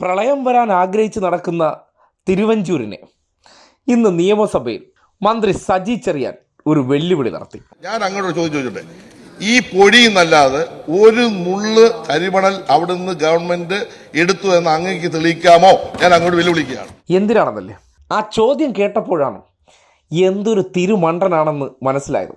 പ്രളയം വരാൻ ആഗ്രഹിച്ച് നടക്കുന്ന തിരുവഞ്ചൂരിനെ ഇന്ന് നിയമസഭയിൽ മന്ത്രി സജി ചെറിയാൻ ഒരു വെല്ലുവിളി നടത്തി. ഞാൻ അങ്ങോട്ട് ചോദിച്ചു ചോദിച്ചോട്ടെ? ഈ പൊടി എന്നല്ലാതെ ഒരു നുള്ള് കരിമണൽ അവിടുന്ന് ഗവൺമെന്റ് എടുത്തു എന്ന് അങ്ങേക്ക് തെളിയിക്കാമോ? ഞാൻ അങ്ങോട്ട് വെല്ലുവിളിക്കുകയാണ്. എന്തിനാണെന്നല്ലേ? ആ ചോദ്യം കേട്ടപ്പോഴാണ് എന്തൊരു തിരുമണ്ടനാണെന്ന് മനസ്സിലായത്.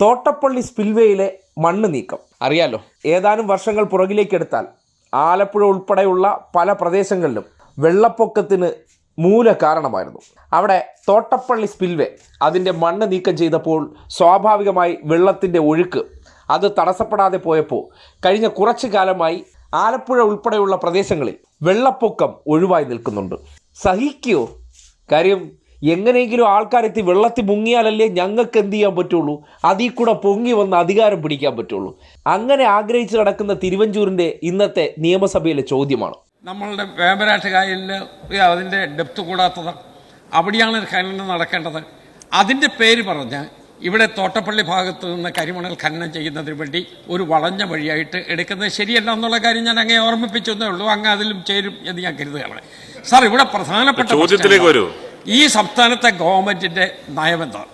തോട്ടപ്പള്ളി സ്പിൽവേയിലെ മണ്ണ് നീക്കം. അറിയാലോ ഏതാനും വർഷങ്ങൾ പുറകിലേക്കെടുത്താൽ ആലപ്പുഴ ഉൾപ്പെടെയുള്ള പല പ്രദേശങ്ങളിലും വെള്ളപ്പൊക്കത്തിന് മൂല കാരണമായിരുന്നു. അവിടെ തോട്ടപ്പള്ളി സ്പിൽവേ അതിന്റെ മണ്ണ് നീക്കം ചെയ്തപ്പോൾ സ്വാഭാവികമായി വെള്ളത്തിന്റെ ഒഴുക്ക് അത് തടസ്സപ്പെടാതെ പോയപ്പോൾ കഴിഞ്ഞ കുറച്ചു കാലമായി ആലപ്പുഴ ഉൾപ്പെടെയുള്ള പ്രദേശങ്ങളിൽ വെള്ളപ്പൊക്കം ഒഴിവായി നിൽക്കുന്നുണ്ട്. സഹിക്കോ? കാര്യം എങ്ങനെയെങ്കിലും ആൾക്കാരെത്തി വെള്ളത്തിൽ മുങ്ങിയാലല്ലേ ഞങ്ങൾക്ക് എന്ത് ചെയ്യാൻ പറ്റുള്ളൂ? അതിൽ കൂടെ പൊങ്ങി വന്ന് അധികാരം പിടിക്കാൻ പറ്റുള്ളൂ. അങ്ങനെ ആഗ്രഹിച്ച് നടക്കുന്ന തിരുവഞ്ചൂരിന്റെ ഇന്നത്തെ നിയമസഭയിലെ ചോദ്യമാണ്. നമ്മളുടെ വേമ്പരാട്ട് കായലിൽ അതിന്റെ ഡെപ്ത് കൂടാത്തത് അവിടെയാണ് ഖനനം നടക്കേണ്ടത്. അതിന്റെ പേര് പറഞ്ഞ് ഇവിടെ തോട്ടപ്പള്ളി ഭാഗത്ത് നിന്ന് കരിമണൽ ഖനനം ചെയ്യുന്നതിന് വേണ്ടി ഒരു വളഞ്ഞ വഴിയായിട്ട് എടുക്കുന്നത് ശരിയല്ല എന്നുള്ള കാര്യം ഞാൻ അങ്ങേ ഓർമ്മിപ്പിച്ചെന്നേ ഉള്ളൂ. അങ്ങ് അതിലും ചേരും എന്ന് ഞാൻ കരുതുകയാണ്. സാർ ഇവിടെ പ്രധാനപ്പെട്ട ചോദ്യത്തിലേക്ക് വരൂ. ഈ സംസ്ഥാനത്തെ ഗവൺമെന്റിന്റെ നയമെന്താണ്?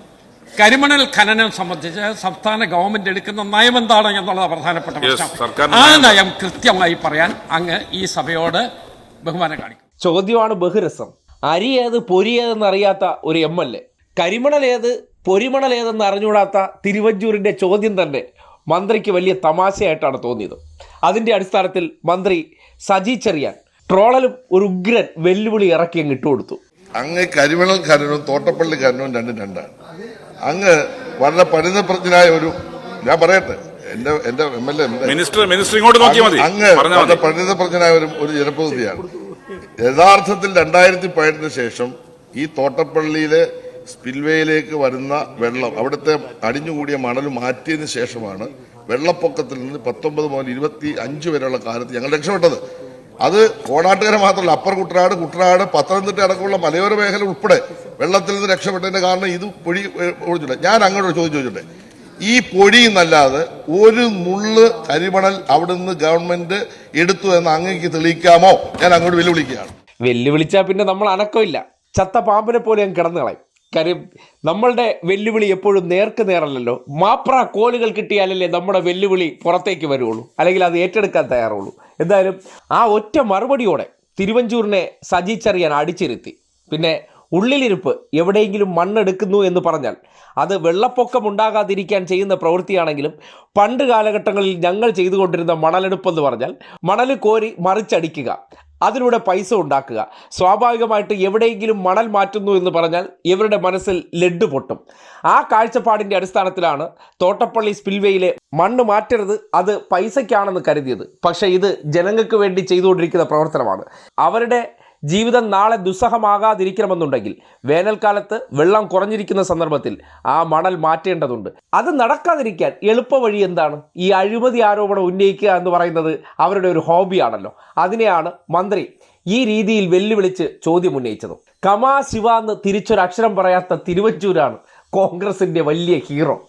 കരിമണൽ ഖനനം സംബന്ധിച്ച് സംസ്ഥാന ഗവൺമെന്റ് എടുക്കുന്ന നയം എന്താണ് എന്നുള്ളത് പ്രധാനപ്പെട്ട പ്രശ്നം. ആ നയം. നയം കൃത്യമായി പറയാൻ അങ്ങ് ഈ സഭയോട് ബഹുമാനം കാണിക്കും ചോദ്യമാണ് ബഹുരസം. അരി ഏത് പൊരി ഏതെന്ന് അറിയാത്ത ഒരു എം എൽ എ. കരിമണൽ ഏത് പൊരിമണൽ ഏതെന്ന് അറിഞ്ഞുകൂടാത്ത തിരുവഞ്ചൂരിന്റെ ചോദ്യം തന്നെ മന്ത്രിക്ക് വലിയ തമാശയായിട്ടാണ് തോന്നിയത്. അതിന്റെ അടിസ്ഥാനത്തിൽ മന്ത്രി സജി ചെറിയാൻ ട്രോളലും ഒരു ഉഗ്രൻ വെല്ലുവിളി ഇറക്കി അങ്ങ് ഇട്ടുകൊടുത്തു. അങ്ങ് കരിമണൽ തോട്ടപ്പള്ളിക്കാരനും രണ്ടും രണ്ടാണ്. അങ്ങ് വളരെ പരിതപ്രജ്ഞനായ ഒരു ഞാൻ പറയട്ടെ എന്റെ എന്റെ M L A minister minister ഇങ്ങോട്ട് നോക്കിയാൽ മതി. അങ്ങ് വളരെ പരിതപ്രജ്ഞനായ ഒരു ഒരു ജനപ്രതിനിധിയാണ്. യഥാർത്ഥത്തിൽ രണ്ടായിരത്തി പതിനെട്ടിന് ശേഷം ഈ തോട്ടപ്പള്ളിയിലെ സ്പിൽവേയിലേക്ക് വരുന്ന വെള്ളം അവിടുത്തെ അടിഞ്ഞുകൂടിയ മണൽ മാറ്റിയതിനു ശേഷമാണ് വെള്ളപ്പൊക്കത്തിൽ നിന്ന് പത്തൊമ്പത് മുതൽ ഇരുപത്തി അഞ്ച് വരെയുള്ള കാലത്ത് ഞങ്ങൾ രക്ഷപ്പെട്ടത്. അത് കോടാട്ടുകര മാത്രമല്ല അപ്പർ കുട്ടനാട് കുട്ടനാട് പത്തനംതിട്ട അടക്കമുള്ള മലയോര മേഖല ഉൾപ്പെടെ വെള്ളത്തിൽ നിന്ന് രക്ഷപ്പെട്ടതിന്റെ കാരണം ഇത് പൊഴി ഒഴിച്ചിട്ടുണ്ട് ഞാൻ അങ്ങോട്ട് ചോദിച്ചു ചോദിച്ചിട്ടുണ്ട് ഈ പൊഴി എന്നല്ലാതെ ഒരു നുള്ള് കരിമണൽ അവിടുന്ന് ഗവൺമെന്റ് എടുത്തു എന്ന് അങ്ങേക്ക് തെളിയിക്കാമോ? ഞാൻ അങ്ങോട്ട് വെല്ലുവിളിക്കുകയാണ്. വെല്ലുവിളിച്ചാൽ പിന്നെ നമ്മൾ അനക്കമില്ല. ചത്ത പാമ്പിനെ പോലെ ഞാൻ കിടന്നു കളയും കാര്യം നമ്മളുടെ വെല്ലുവിളി എപ്പോഴും നേർക്ക് നേരല്ലല്ലോ. മാപ്ര കോലുകൾ കിട്ടിയാലല്ലേ നമ്മുടെ വെല്ലുവിളി പുറത്തേക്ക് വരുള്ളൂ. അല്ലെങ്കിൽ അത് ഏറ്റെടുക്കാൻ തയ്യാറുള്ളൂ. എന്തായാലും ആ ഒറ്റ മറുപടിയോടെ തിരുവഞ്ചൂരിനെ സജിച്ചറിയാൻ അടിച്ചിരുത്തി. പിന്നെ ഉള്ളിലിരുപ്പ് എവിടെയെങ്കിലും മണ്ണെടുക്കുന്നു എന്ന് പറഞ്ഞാൽ അത് വെള്ളപ്പൊക്കം ഉണ്ടാകാതിരിക്കാൻ ചെയ്യുന്ന പ്രവൃത്തിയാണെങ്കിലും പണ്ട് കാലഘട്ടങ്ങളിൽ ഞങ്ങൾ ചെയ്തുകൊണ്ടിരുന്ന മണലെടുപ്പെന്ന് പറഞ്ഞാൽ മണൽ കോരി മറിച്ചടിക്കുക. അതിലൂടെ പൈസ ഉണ്ടാക്കുക. സ്വാഭാവികമായിട്ട് എവിടെയെങ്കിലും മണൽ മാറ്റുന്നു എന്ന് പറഞ്ഞാൽ ഇവരുടെ മനസ്സിൽ ലഡ് പൊട്ടും. ആ കാഴ്ചപ്പാടിന്റെ അടിസ്ഥാനത്തിലാണ് തോട്ടപ്പള്ളി സ്പിൽവേയിലെ മണ്ണ് മാറ്റരുത് അത് പൈസയ്ക്കാണെന്ന് കരുതിയത്. പക്ഷേ ഇത് ജനങ്ങൾക്ക് വേണ്ടി ചെയ്തുകൊണ്ടിരിക്കുന്ന പ്രവർത്തനമാണ്. അവരുടെ ജീവിതം നാളെ ദുസ്സഹമാകാതിരിക്കണമെന്നുണ്ടെങ്കിൽ വേനൽക്കാലത്ത് വെള്ളം കുറഞ്ഞിരിക്കുന്ന സന്ദർഭത്തിൽ ആ മണൽ മാറ്റേണ്ടതുണ്ട്. അത് നടക്കാതിരിക്കാൻ എളുപ്പ വഴി എന്താണ്? ഈ അഴിമതി ആരോപണം ഉന്നയിക്കുക എന്ന് പറയുന്നത് അവരുടെ ഒരു ഹോബിയാണല്ലോ. അതിനെയാണ് മന്ത്രി ഈ രീതിയിൽ വെല്ലുവിളിച്ച് ചോദ്യം ഉന്നയിച്ചത്. കമാ ശിവ എന്ന് തിരിച്ചൊരക്ഷരം പറയാത്ത തിരുവഞ്ചൂരാണ് കോൺഗ്രസിന്റെ വലിയ ഹീറോ.